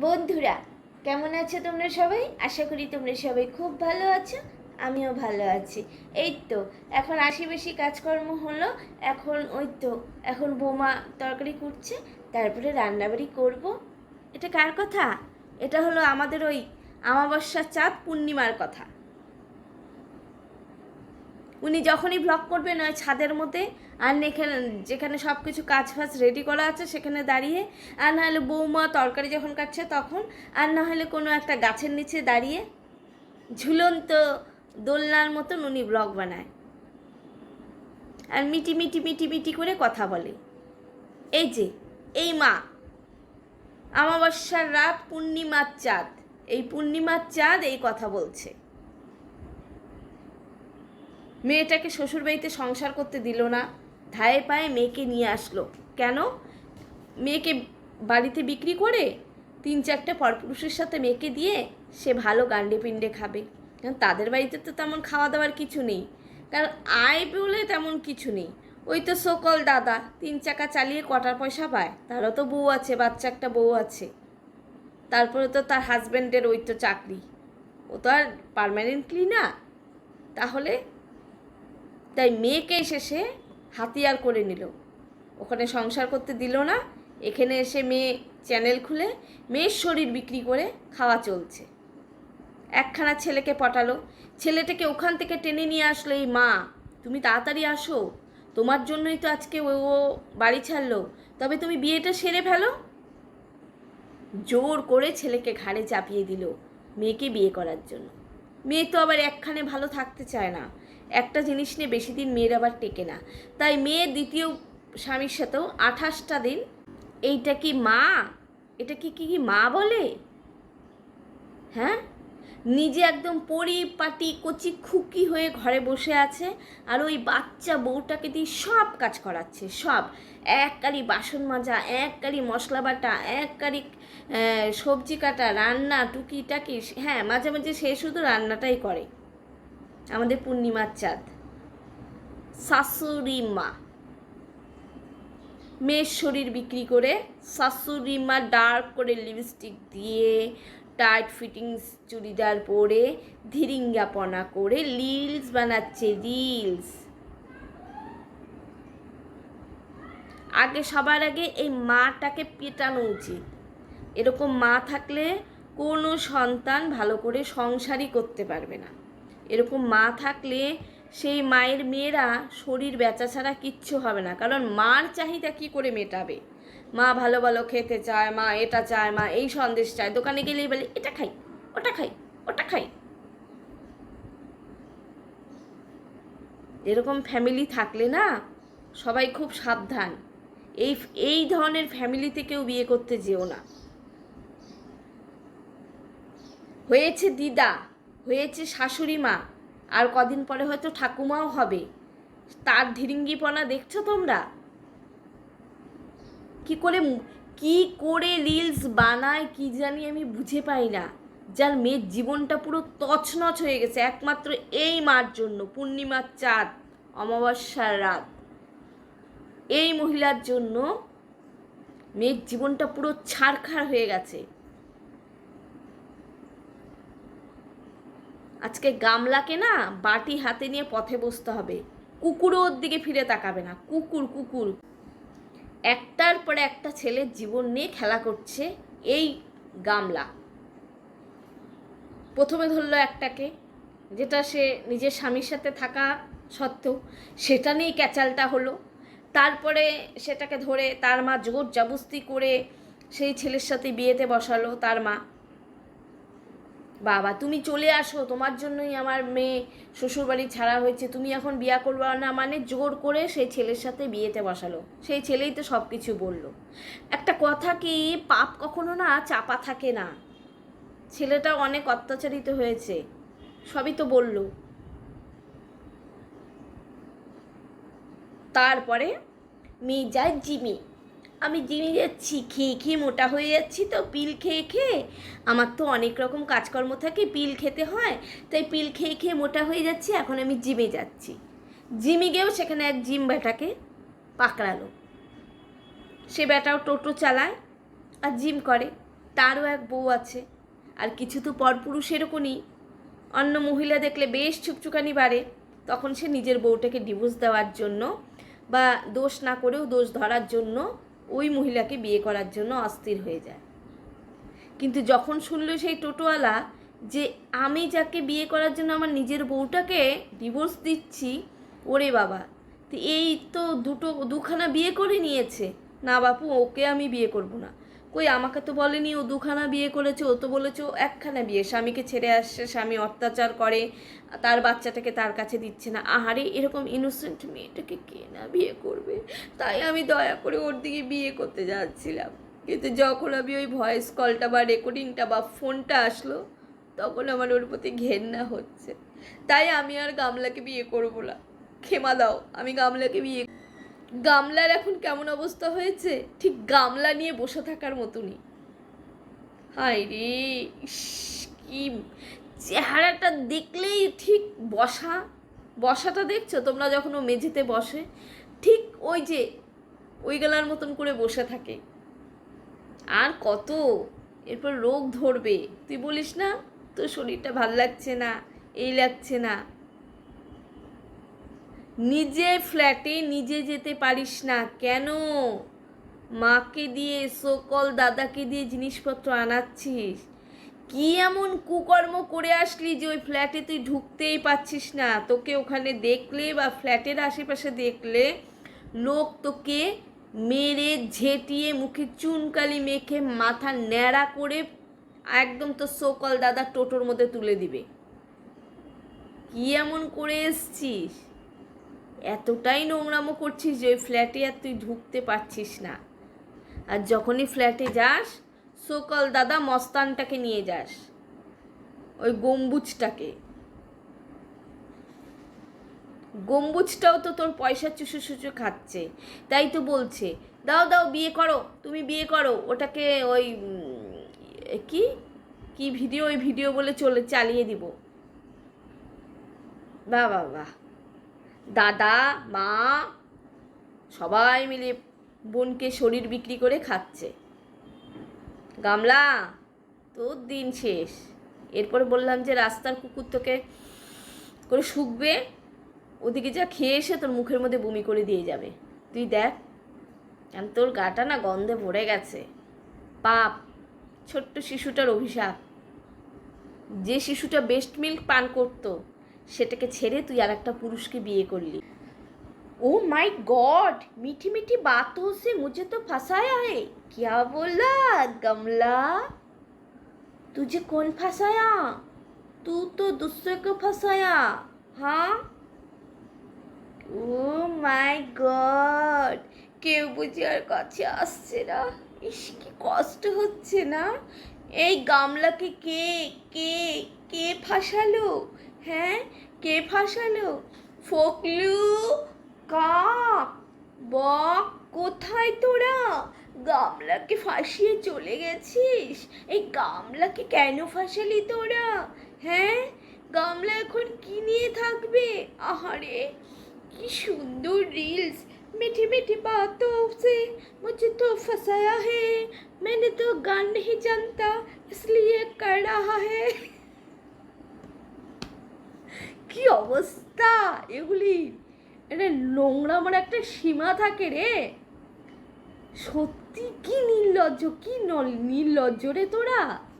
বন্ধুরা, কেমন আছো তোমরা সবাই? আশা করি তোমরা সবাই খুব ভালো আছো, আমিও ভালো আছি। এই তো, এখন আশি বেশি কাজকর্ম হলো, এখন ওই তো, এখন বোমা তরকারি করছে তারপরে রান্নাবাড়ি করব। এটা কার কথা? এটা হলো আমাদের ওই আমাবস্যার চাঁদ, পূর্ণিমার কথা। উনি যখনই ব্লগ করবেন ওই ছাদের মধ্যে, আর এখানে যেখানে সব কিছু কাজ ফাজ রেডি করা আছে, সেখানে দাঁড়িয়ে, আর না হলে বৌমা তরকারি যখন কাটছে তখন, আর না হলে কোনো একটা গাছের নিচে দাঁড়িয়ে ঝুলন্ত দোলনার মতন উনি ব্লগ বানায়। আর মিটি মিটি মিটি মিটি করে কথা বলে। এই যে, এই মা, আমাবস্যার রাত পূর্ণিমার চাঁদ। এই পূর্ণিমার চাঁদ এই কথা বলছে। মেয়েটাকে শ্বশুরবাড়িতে সংসার করতে দিল না, ধায়ে পায়ে মেয়েকে নিয়ে আসলো। কেন? মেয়েকে বাড়িতে বিক্রি করে তিন চারটে পরপুরুষের সাথে মেয়েকে দিয়ে সে ভালো গান্ডে পিণ্ডে খাবে। কারণ তাদের বাড়িতে তো তেমন খাওয়া দাওয়ার কিছু নেই। কারণ আয় বলে তেমন কিছু নেই। ওই তো সকল দাদা, তিন চাকা চালিয়ে কটার পয়সা পায়। তারও তো বউ আছে, বাচ্চা একটা বউ আছে। তারপরে তো তার হাজব্যান্ডের ওই তো চাকরি। ও তো আর পারমানেন্টলি না। তাহলে তাই মেয়েকে এসে সে হাতিয়ার করে নিল। ওখানে সংসার করতে দিল না। এখানে এসে মেয়ে চ্যানেল খুলে মেয়ের শরীর বিক্রি করে খাওয়া চলছে। একখানা ছেলেকে পটালো ছেলেটাকে ওখান থেকে টেনে নিয়ে আসলো, এই মা, তুমি তাড়াতাড়ি আসো। তোমার জন্যই তো আজকে ও ও বাড়ি ছাড়লো। তবে তুমি বিয়েটা সেরে ফেলো। জোর করে ছেলেকে ঘাড়ে চাপিয়ে দিল মেয়েকে বিয়ে করার জন্য। মেয়ে তো আবার একখানে ভালো থাকতে চায় না। একটা জিনিস নিয়ে বেশি দিন মেয়ের আবার টেকে না। তাই মেয়ের দ্বিতীয় স্বামীর সাথেও আঠাশটা দিন এইটা কি মা? এটা কি কি মা বলে? হ্যাঁ? নিজে একদম পরিপাটি, কচি খুকি হয়ে ঘরে বসে আছে আর ওই বাচ্চা বউটাকে দিয়ে সব কাজ করাচ্ছে, সব। এক কারি বাসন মাজা, এক কারি মশলা বাটা, এক কারি সবজি কাটা, রান্না টুকি টাকি হ্যাঁ মাঝে মাঝে সে শুধু রান্নাটাই করে। আমাদের পূর্ণিমার চাঁদ। শাশুড়ি মা। মেয়ের শরীর বিক্রি করে শাশুড়ি মা ডার্ক করে লিপস্টিক দিয়ে টাইট ফিটিংস চুড়িদার পরে ধিরিঙ্গাপনা করে রিলস বানাচ্ছে, রিলস। আগে, সবার আগে এই মাটাকে পেটানো উচিত। এরকম মা থাকলে কোনো সন্তান ভালো করে সংসারই করতে পারবে না। এরকম মা থাকলে সেই মায়ের মেয়েরা শরীর বেচা ছাড়া কিচ্ছু হবে না। কারণ মার চাহিদা কি করে মেটাবে? মা ভালো ভালো খেতে চায়, মা এটা চায়, মা এই সন্দেশ চায়। দোকানে গেলেই বলে, এটা খাই, ওটা খাই ওটা খাই। এরকম ফ্যামিলি থাকলে না সবাই খুব সাবধান। এই এই ধরনের ফ্যামিলিতে কেউ বিয়ে করতে যেও না। হয়েছে দিদা। হয়েছে শাশুড়ি মা। আর কদিন পরে হয়তো ঠাকুমাও হবে। তার ধিরিঙ্গিপনা দেখছ তোমরা? কি করে কি করে রিলস বানায় কি জানি আমি বুঝে পাই না। যার মেয়ের জীবনটা পুরো তছনছ হয়ে গেছে। একমাত্র এই মার জন্য, পূর্ণিমার চাঁদ, অমাবস্যার রাত। এই মহিলার জন্য মেয়ের জীবনটা পুরো ছাড়খাড় হয়ে গেছে। আজকে গামলাকে না বাটি হাতে নিয়ে পথে বসতে হবে। কুকুরও ওর দিকে ফিরে তাকাবে না। কুকুর কুকুর। একটার পরে একটা ছেলের জীবন নিয়ে খেলা করছে এই গামলা। প্রথমে ধরলো একটাকে, যেটা সে নিজের স্বামীর সাথে থাকা সত্ত্বেও সেটা নিয়েই ক্যাচালটা হলো। তারপরে সেটাকে ধরে তার মা জোর জাবস্তি করে সেই ছেলের সাথে বিয়েতে বসালো তার মা। বাবা, তুমি চলে আসো, তোমার জন্যই আমার মেয়ে শ্বশুরবাড়ি ছাড়া হয়েছে। তুমি এখন বিয়া করবে না মানে জোর করে সেই ছেলের সাথে বিয়েতে বসালো। সেই ছেলেই তো সব কিছু বলল। একটা কথা কি, পাপ কখনো না চাপা থাকে না। ছেলেটা অনেক অত্যাচারিত হয়েছে, সবই তো বলল। তারপরে মেয়ে যায় জিমি। আমি জিমে যাচ্ছি, খেয়ে খেয়ে মোটা হয়ে যাচ্ছি তো পিল খেয়ে খেয়ে। আমার তো অনেক রকম কাজকর্ম থাকে, পিল খেতে হয়, তাই পিল খেয়ে খেয়ে মোটা হয়ে যাচ্ছি, এখন আমি জিমে যাচ্ছি। জিমে গিয়েও সেখানে এক জিম ব্যাটাকে পাকড়ালো। সে ব্যাটাও টোটো চালায় আর জিম করে, তারও এক বউ আছে। আর কিছু তো পরপুরুষ এরকমই। অন্য মহিলা দেখলে বেশ চুকচুকানি বাড়ে, তখন সে নিজের বউটাকে ডিভোর্স দেওয়ার জন্য বা দোষ না করেও দোষ ধরার জন্য ওই মহিলাকে বিয়ে করার জন্য অস্থির হয়ে যায়। কিন্তু যখন শুনলো সেই টোটোওয়ালা যে আমি যাকে বিয়ে করার জন্য আমার নিজের বউটাকে ডিভোর্স দিচ্ছি, ওরে বাবা, তো এই তো দুটো, দুখানা বিয়ে করে নিয়েছে। না বাপু, ওকে আমি বিয়ে করব না। কই, আমাকে তো বলেনি ও দুখানা বিয়ে করেছে, ও তো বলেছে ও একখানা বিয়ে, স্বামীকে ছেড়ে আসছে, স্বামী অত্যাচার করে, তার বাচ্চাটাকে তার কাছে দিচ্ছে না। আহারে, এরকম ইনোসেন্ট মেয়েটাকে কে না বিয়ে করবে? তাই আমি দয়া করে ওর দিকে বিয়ে করতে যাচ্ছিলাম। কিন্তু যখন আমি ওই ভয়েস কলটা বা রেকর্ডিংটা বা ফোনটা আসলো, তখন আমার ওর প্রতি ঘেন্না হচ্ছে। তাই আমি আর গামলাকে বিয়ে করব না। ক্ষমা দাও, আমি গামলাকে বিয়ে গামলার এখন কেমন অবস্থা হয়েছে? ঠিক গামলা নিয়ে বসে থাকার মতনই। হায় রে কি চেহারাটা দেখলেই ঠিক বসা, বসাটা দেখছ? তোমরা যখন ও মেঝেতে বসে, ঠিক ওই যে, ওই গলার মতন করে বসে থাকে। আর কত? এরপর রোগ ধরবে। তুই বলিস না, তোর শরীরটা ভালো লাগছে না, এই লাগছে না। নিজে ফ্ল্যাটে নিজে যেতে পারিস না, কেন? মাকে দিয়ে সকল দাদাকে দিয়ে জিনিসপত্র আনাচ্ছিস? কি এমন কুকর্ম করে আসলি যে ওই ফ্ল্যাটে তুই ঢুকতেই পাচ্ছিস না? তোকে ওখানে দেখলে বা ফ্ল্যাটের আশেপাশে দেখলে লোক তোকে মেরে, ঝেঁটিয়ে, মুখে চুনকালি মেখে, মাথা ন্যাড়া করে একদম তো সকল দাদা টোটোর মধ্যে তুলে দিবে। কি এমন করে এসছিস? এতটাই নোংরামো করছিস যে ওই ফ্ল্যাটে আর তুই ঢুকতে পারছিস না। আর যখনই ফ্ল্যাটে যাস, সকল দাদা মস্তানটাকে নিয়ে যাস। ওই গম্বুজটাকে। গম্বুজটাও তো তোর পয়সা চুষু চুষু খাচ্ছে। তাই তো বলছে, দাও দাও, বিয়ে করো, তুমি বিয়ে করো। ওটাকে ওই কি? কি ভিডিও? ওই ভিডিও বলে চলে, চালিয়ে দিব। বাহ বাহ বাহ। দাদা, মা, সবাই মিলে বোনকে শরীর বিক্রি করে খাচ্ছে। গামলা, তোর দিন শেষ। এরপরে বললাম যে, রাস্তার কুকুর তোকে করে শুকবে, ওদিকে যা খেয়ে এসে তোর মুখের মধ্যে বমি করে দিয়ে যাবে। তুই দেখ আর তোর গাটা না গন্ধে ভরে গেছে। পাপ, ছোট্ট শিশুটার অভিশাপ। যে শিশুটা বেস্ট মিল্ক পান করতো সেটাকে ছেড়ে তুই আর একটা পুরুষকে বিয়ে করলি। ও মাই গড, মিঠি মিঠি বাত সে মুঝে তো ফাঁসায় আয় কিয়া বললা, গমলা? তুঝে কোন ফাঁসায়া? তু তো দুসরেকে ফাঁসায়া হ্যাঁ ও মাই গড, কেউ বুঝি আর কাছে আসছে না। ইস, কি কষ্ট হচ্ছে না? এই গামলাকে কে কে কে ফাঁসালো? হ্যাঁ কে ফাঁসালো ফকলু কাক বক কোথায় তোরা গামলাকে ফাঁসিয়ে চলে গেছিস এই গামলাকে কেন ফাঁসালি তোরা হ্যাঁ গামলা এখন কি নিয়ে থাকবে আহারে কি সুন্দর रील्स मीठी मीठी बातों से मुझे तो फंसाया है मैंने तो गान नहीं जानता इसलिए कर रहा है কি অবস্থা? এগুলি, এটা নোংরা আমার একটা সীমা থাকে রে। সত্যি কি নির্লজ্জ, কি নল- নির্লজ্জ রে তোরা?